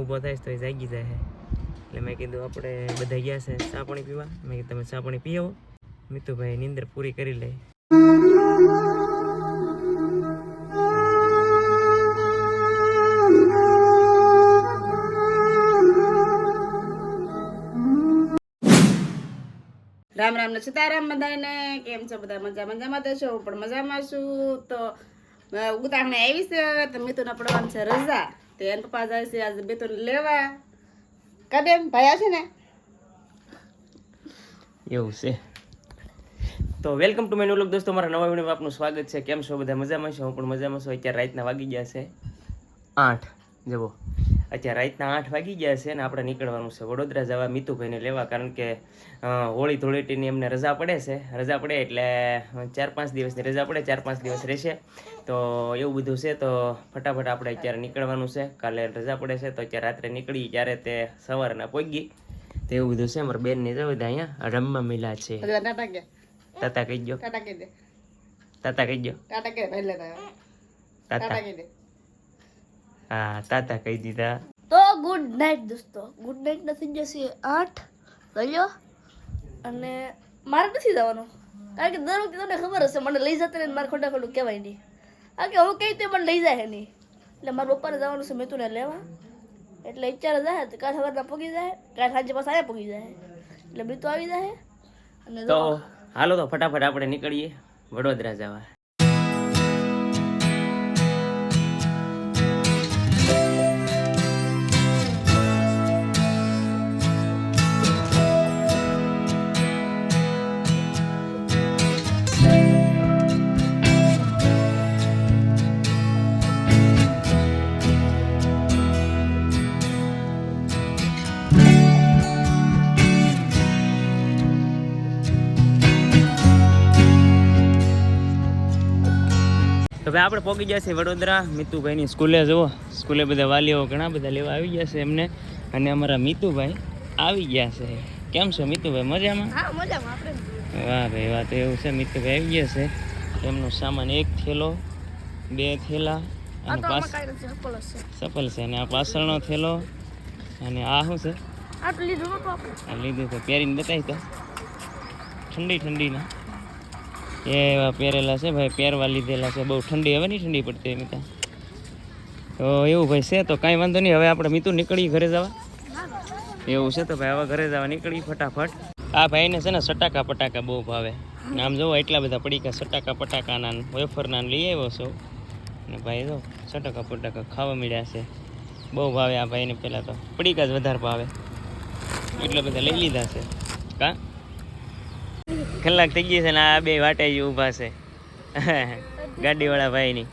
ઊભો થઈશ તો એ જાગી જાય એટલે મેં કીધું આપણે બધા ગયા છે ચા પાણી પીવા. મેં કીધું, તમે ચા પાણી પીવો. મિતુભાઈ નીંદર પૂરી કરી લે. રામ રામ ને સીતારામ બધાને. કેમ છો બધા? મજા મજામાં તો છો? પણ મજામાં છું. તો ઉતારણે આવી છે. તો મિતુને પડવાનું છે રજા. તો એને છે આજે બેતુને લેવા. કદે ભાયા છે ને? એવું છે. તો વેલકમ ટુ મેનુ લોક દોસ્તો, મારા નવા વિડીયોમાં આપનું સ્વાગત છે. કેમ છો બધા? મજામાં છો? હું પણ મજામાં છું. અત્યારે રાતના વાગી ગયા છે આઠ. જવો અત્યારે રાતના આઠ વાગી ગયા છે અને આપણે નીકળવાનું છે વડોદરા જવા મિતુભાઈને લેવા કારણ કે હોળી ધૂળેટીની એમને રજા પડે છે. રજા પડે એટલે ચાર પાંચ દિવસની રજા પડે ચાર પાંચ દિવસ રહેશે. તો એવું બધું છે તો ફટાફટ આપણે અત્યારે નીકળવાનું છે. કાલે રજા પડે છે તો અત્યારે રાત્રે નીકળી ત્યારે તે સવારના પહોંચી તો એવું બધું છે મારા બેનની જવું દે અહીંયા. રમવા મિલા છે. તાતા કહી કે? તાતા કહી દે. તાતા કહી તો. તાતા. કહી દે. હા તાતા કહી દીધા. તો ગુડ નાઇટ દોસ્તો. ગુડ નાઇટ નથી જશે આઠ ગયો અને મારે નથી જવાનું. કારણ કે દર વખતે તમને ખબર હશે મને લઈ જતા ને મારે ખોટા ખોટું કહેવાય નહીં. કારણ કે હું કઈ તે મને લઈ જાય નહીં. એટલે મારા પપ્પાને જવાનું છે મેતુને લેવા. એટલે વિચાર જાય તો કાલ સવારના પગી જાય કાલ સાંજે પાછા અહીંયા પગી જાય. એટલે તો આવી જાય અને તો હાલો તો ફટાફટ આપણે નીકળીએ વડોદરા જવા. તો ભાઈ આપણે પહોંચી ગયા છે વડોદરા. મિતુભાઈની સ્કૂલે જુઓ. સ્કૂલે બધા વાલીઓ ઘણા બધા લેવા આવી ગયા છે એમને. અને અમારા મિતુભાઈ આવી ગયા છે. કેમ છો મિતુભાઈ? મજામાં? મજામાં વાહ ભાઈ વાહ તો એવું છે. મિતુભાઈ આવી ગયા છે. એમનો સામાન એક થેલો બે થેલા અને સફલ છે. અને આ પાછળનો થેલો અને આ શું છે? લીધું તો પહેરીને બતાવી તો. ઠંડી ઠંડીના. એવા પહેરેલા છે ભાઈ, પહેરવા લીધેલા છે. બહુ ઠંડી, હવે નહીં ઠંડી પડતી એમ ત્યાં. તો એવું ભાઈ છે તો કાંઈ વાંધો નહીં. હવે આપણે મીતું નીકળી ઘરે જવા. એવું છે તો ભાઈ, હવે ઘરે જવા નીકળી ફટાફટ. આ ભાઈને છે ને સટાકા પટાકા બહુ ભાવે. આમ જોવો એટલા બધા પડીકા સટાકા પટાકાના વેફરના ને લઈ આવ્યો છો. અને ભાઈ જો, સટાકા પટાકા ખાવા મળ્યા છે. બહુ ભાવે આ ભાઈને પહેલાં તો. પડીકા જ વધારે ભાવે. એટલા બધા લઈ લીધા છે. કા? કલાક થઈ ગઈ છે ને આ બે વાટે જ ઊભા છે. ગાડીવાળા ભાઈની.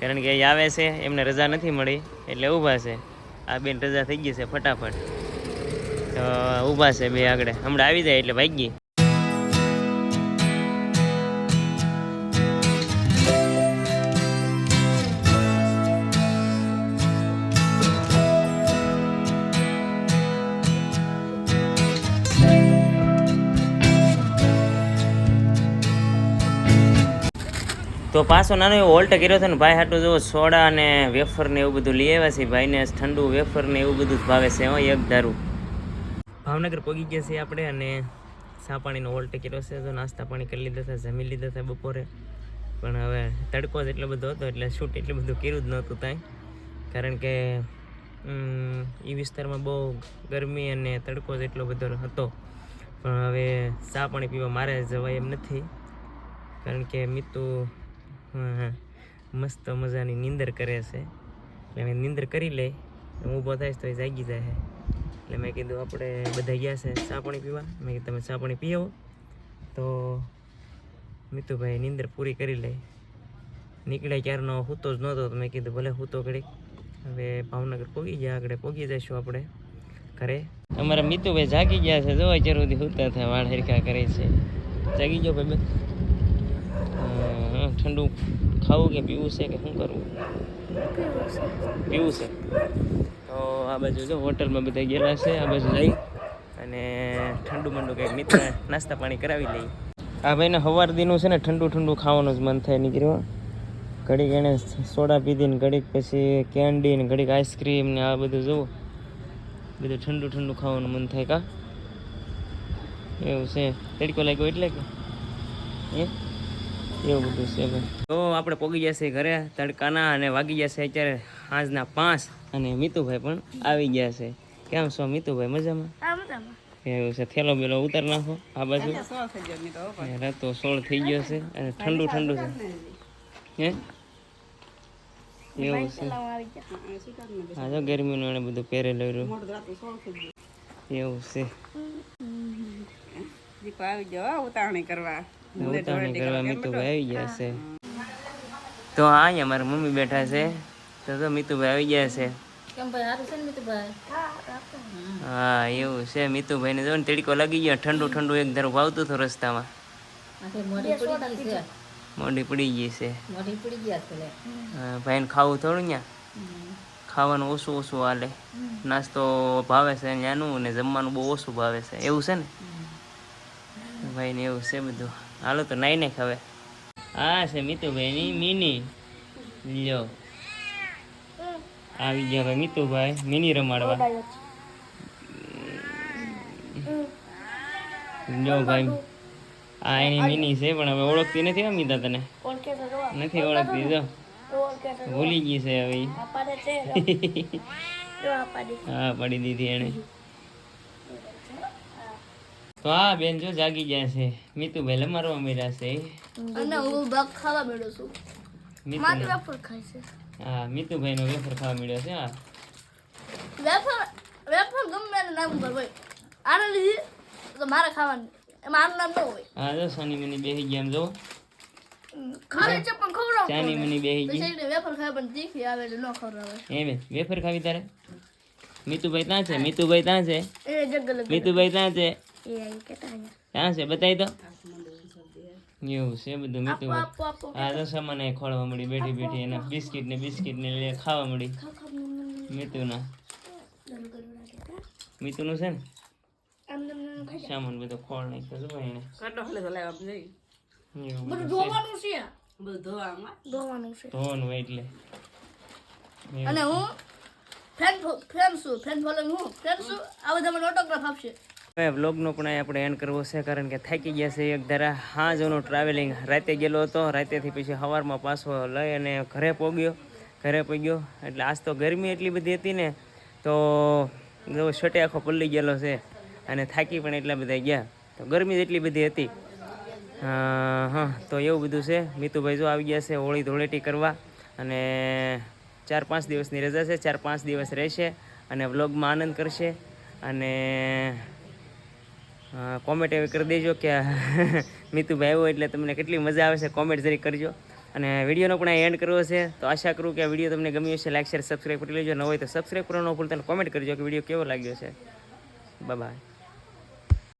કારણ કે અહીં આવે છે એમને રજા નથી મળી એટલે ઊભા છે. આ બેન રજા થઈ ગઈ છે ફટાફટ. તો ઊભા છે બે આગળ. હમણાં આવી જાય એટલે ભાગી. તો પાછો નાનો એવો ઓલ્ટ કર્યો હતો ને ભાઈ હાટું જો સોડા અને વેફર ને એવું બધું લઈ આવ્યા છે ભાઈને ઠંડુ વેફર ને એવું બધું જ ભાવે છે હો એક ધારું ભાવનગર પહોંચી ગયા છીએ આપણે અને સા પાણીનો ઓલ્ટ કર્યો છે તો નાસ્તા પાણી કરી લીધા હતા જમી લીધા હતા બપોરે. પણ હવે તડકો જ એટલો બધો હતો એટલે શૂટ એટલું બધું કર્યું જ નહોતું ત્યાં કારણ કે એ વિસ્તારમાં બહુ ગરમી અને તડકો જ એટલો બધો હતો. પણ હવે ચા પાણી પીવા મારે જવાય એમ નથી. કારણ કે મિતુ હા, હા, મસ્ત મજાની નીંદર કરે છે. એટલે મેં નીંદર કરી લે. ઊભો થઈશ તો એ જાગી જાય એટલે મેં કીધું આપણે બધા ગયા છે ચા પીવા. મેં કીધું, તમે ચા પાણી પી આવો. તો મિતુભાઈ નીંદર પૂરી કરી લે. નીકળે ક્યારનો હૂતો જ નહોતો, તો મેં કીધું, ભલે હૂતો ઘડીક. હવે ભાવનગર પોગી ગયા, આગળ પોગી જઈશું આપણે ઘરે. અમારા મિતુભાઈ જાગી ગયા છે. જોવા જરૂરથી હૂતા થાય વાળ હરખા કરે છે. જાગી ગયો ભાઈ ઠંડુ ખાવું કે પીવું છે કે શું કરવું? પીવું છે. તો આ બાજુ જો હોટલમાં બધા ગયેલા છે, આ બાજુ જઈ અને ઠંડુ મંડુ કંઈક મિત્ર નાસ્તા પાણી કરાવી લઈ આ ભાઈને સવાર દીનું છે ને, ઠંડુ ઠંડુ ખાવાનું જ મન થાય નીકળ્યો. ઘડીક એણે સોડા પીધી ને ઘડીક પછી કેન્ડી ને ઘડીક આઈસ્ક્રીમ ને આ બધું જુઓ બધું ઠંડુ ઠંડુ ખાવાનું મન થાય કા? એવું છે. તડકો લાગ્યો એટલે કે? હે? એવું બધું છે ભાઈ. તો આપણે પોગી જશે ઘરે તડકાના અને વાગી જશે અત્યારે સાંજના પાંચ. અને મીતુભાઈ પણ આવી ગયા છે. કેમ છો મીતુભાઈ મજામાં? એવું છે થેલો બેલો ઉતાર નાખો આ બાજુ. તો રાતો સોળ થઈ ગયો છે અને ઠંડુ ઠંડુ છે. હે? એવું છે. હા, જો ગરમીનું એને બધું થઈ ગયું. એવું છે. આવી જાવ હો, કરવા. ઉતાવળી કરવા મીતુભાઈ આવી ગયા છે તો હા અહીંયા મારા મમ્મી બેઠા છે તો તો મીતુભાઈ આવી ગયા છે હા એવું છે મીતુભાઈ ને જો ને તડકો લાગી ગયો ઠંડુ ઠંડુ એક ધારું ભાવતું હતું રસ્તામાં મોઢી પડી ગઈ છે ભાઈને ખાવું થોડું ત્યાં ખાવાનું ઓછું ઓછું હાલે નાસ્તો ભાવે છે ત્યાંનું ને જમવાનું બહુ ઓછું ભાવે છે એવું છે ને ભાઈ ને એવું છે બધું. હાલો તો નાઈ ને ખાવે આ છે મીતુભાઈની મિની. લ્યો. આવી ગયા ભાઈ મીતુભાઈ મિની રમાડવા. લ્યો ભાઈ. આ એની મિની છે પણ હવે ઓળખતી નથી અમિતા તને. નથી ઓળખતી જો. ભૂલી ગઈ છે હવે હા પડી દીધી એને તો હા બેન જો જાગી ગયા છે. મીતુભાઈ લમારવા મળ્યા છે. અને હું ભાગ ખાવા મળ્યો છું. મીતુ માત્ર વેફર ખાય છે. હા મીતુભાઈ નો વેફર ખાવા મળ્યો છે હા. વેફર વેફર ગમે એનું નામ પર હોય આને લીધી તો મારે ખાવાનું એમાં આનું નામ ન હોય. હા જો સાની મની બેહી ગયા એમ જો. ખાવે છે પણ ખવડાવ ચાની મની બેહી ગઈ. પછી વેફર ખાય પણ તીખી આવે એટલે ન ખવડાવે. એ બેન વેફર ખાવી તારે? મીતુભાઈ ત્યાં છે મીતુભાઈ ત્યાં છે. એ જગ્યા મીતુભાઈ ત્યાં છે. ત્યાં છે બતાવી તો એવું છે બધું મીઠું હા તો સમાને ખોળવા મળી બેઠી બેઠી એના બિસ્કિટ ને બિસ્કિટ ને લે ખાવા મળી. મીતુના મીતુનું છે ને? સામાન બધો ખોળ નાખ્યો છે ભાઈ એને. બધું ધોવાનું છે? બધું ધોવામાં ધોવાનું છે. ધોવાનું હોય એટલે. અને હું ફ્રેન્ડ ફ્રેન્ડ છું ફ્રેન્ડ ફોલોઈંગ હું. ફ્રેન્ડ છું આ બધા મને ઓટોગ્રાફ આપશે. વ્લોગનો પણ આપણે એન્ડ કરવો છે, કારણ કે થાકી ગયા છે એક ધારા હાજનો ટ્રાવેલિંગ રાતે ગયેલો હતો, રાતેથી પછી સવારમાં પાછો લઈ અને ઘરે પોગ્યો. ઘરે પહોંચ્યો એટલે આજ તો ગરમી એટલી બધી હતી ને, તો જો શટે આખો પલ્લી ગયેલો છે અને થાકી પણ એટલા બધા ગયા. તો ગરમી એટલી બધી હતી. હા, તો એવું બધું છે. મીતુભાઈ જો આવી ગયા છે હોળી ધૂળેટી કરવા અને ચાર પાંચ દિવસની રજા છે, ચાર પાંચ દિવસ રહેશે અને વ્લોગમાં આનંદ કરશે અને કોમેન્ટ એવી કરી દેજો કે મિતુભાઈ આવ્યો એટલે તમને કેટલી મજા આવે છે કોમેન્ટ જરી કરજો. અને વિડીયોનો પણ એન્ડ કરવો છે, તો આશા કરું કે વીડિયો તમને ગમ્યો છે લાઈક શેર સબસ્ક્રાઈબ કરી લેજો. ન હોય તો સબસ્ક્રાઈબ કરવાનો ભૂલતા કોમેન્ટ કરજો કે વીડિયો કેવો લાગ્યો છે. બાય